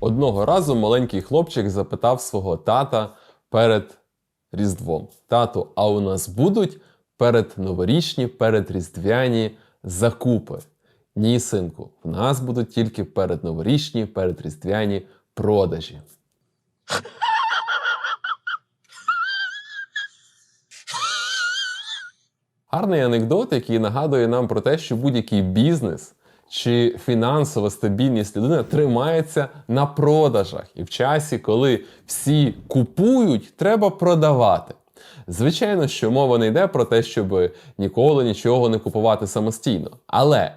Одного разу маленький хлопчик запитав свого тата перед Різдвом: Тату, а у нас будуть перед новорічні, передріздвяні закупи? Ні, синку, в нас будуть тільки передноворічні, передріздвяні продажі. Гарний анекдот, який нагадує нам про те, що будь-який бізнес чи фінансова стабільність людини тримається на продажах. І в часі, коли всі купують, треба продавати. Звичайно, що мова не йде про те, щоб ніколи нічого не купувати самостійно. Але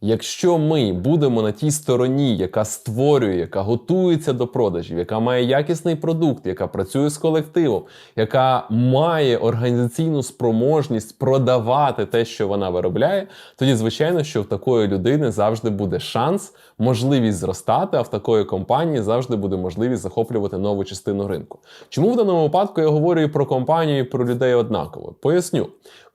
Якщо ми будемо на тій стороні, яка створює, яка готується до продажів, яка має якісний продукт, яка працює з колективом, яка має організаційну спроможність продавати те, що вона виробляє, тоді звичайно, що в такої людини завжди буде шанс, можливість зростати, а в такої компанії завжди буде можливість захоплювати нову частину ринку. Чому в даному випадку я говорю і про компанію, і про людей однаково? Поясню.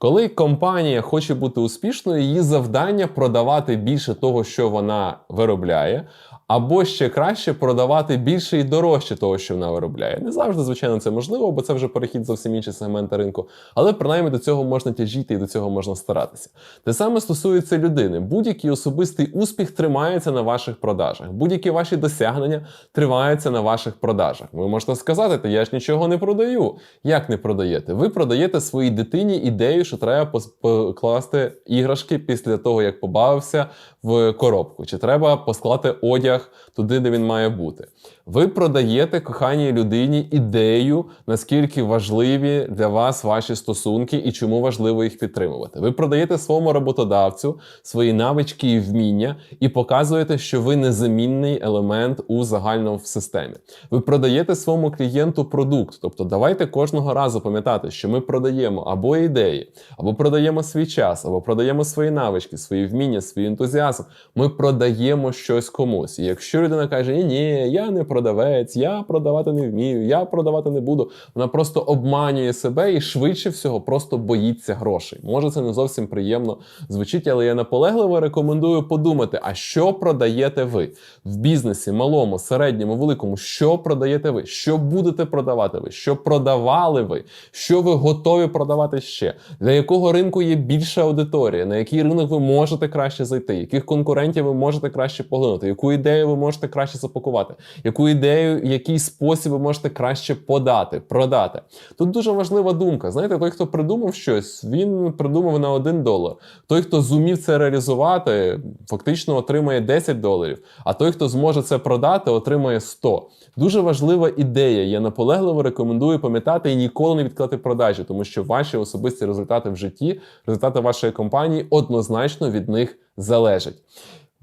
Коли компанія хоче бути успішною, її завдання продавати більше того, що вона виробляє, або ще краще продавати більше і дорожче того, що вона виробляє. Не завжди, звичайно, це можливо, бо це вже перехід зовсім інші сегменти ринку. Але принаймні до цього можна тяжіти і до цього можна старатися. Те саме стосується людини. Будь-який особистий успіх тримається на ваших продажах. Будь-які ваші досягнення триваються на ваших продажах. Ви можете сказати, та я ж нічого не продаю. Як не продаєте? Ви продаєте своїй дитині ідею, що треба покласти іграшки після того, як побавився в коробку, чи треба посклати одяг туди, де він має бути. Ви продаєте коханій людині ідею, наскільки важливі для вас ваші стосунки і чому важливо їх підтримувати. Ви продаєте своєму роботодавцю свої навички і вміння і показуєте, що ви незамінний елемент у загальному системі. Ви продаєте своєму клієнту продукт. Тобто, давайте кожного разу пам'ятати, що ми продаємо або ідеї, або продаємо свій час, або продаємо свої навички, свої вміння, свій ентузіазм. Ми продаємо щось комусь. І якщо людина каже, ні, ні, я не продавець, я продавати не вмію, я продавати не буду, вона просто обманює себе і швидше всього просто боїться грошей. Може, це не зовсім приємно звучить, але я наполегливо рекомендую подумати, а що продаєте ви в бізнесі, малому, середньому, великому, що продаєте ви, що будете продавати ви, що продавали ви, що ви готові продавати ще, для якого ринку є більша аудиторія, на який ринок ви можете краще зайти, яких конкурентів ви можете краще поглинути, яку ідею ви можете краще запакувати, яку ідею, який спосіб ви можете краще подати, продати. Тут дуже важлива думка. Знаєте, той, хто придумав щось, він придумав на 1 долар. Той, хто зумів це реалізувати, фактично отримає 10 доларів. А той, хто зможе це продати, отримає 100. Дуже важлива ідея. Я наполегливо рекомендую пам'ятати і ніколи не відкладати продажі, тому що ваші особисті результати в житті, результати вашої компанії однозначно від них залежать.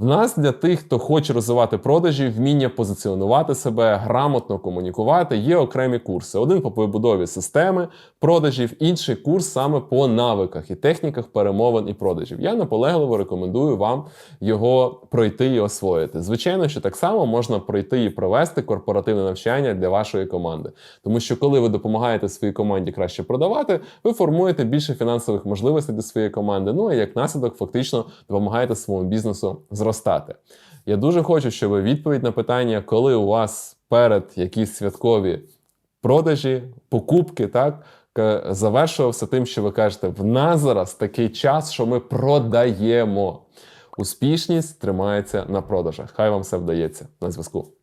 В нас для тих, хто хоче розвивати продажі, вміння позиціонувати себе, грамотно комунікувати, є окремі курси. Один по побудові системи продажів, інший курс саме по навиках і техніках перемовин і продажів. Я наполегливо рекомендую вам його пройти і освоїти. Звичайно, що так само можна пройти і провести корпоративне навчання для вашої команди, тому що коли ви допомагаєте своїй команді краще продавати, ви формуєте більше фінансових можливостей для своєї команди. Ну а як наслідок, фактично допомагаєте своєму бізнесу зростати. Я дуже хочу, щоб відповідь на питання, коли у вас перед якісь святкові продажі, покупки, так завершувався тим, що ви кажете: в нас зараз такий час, що ми продаємо. Успішність тримається на продажах. Хай вам все вдається на зв'язку.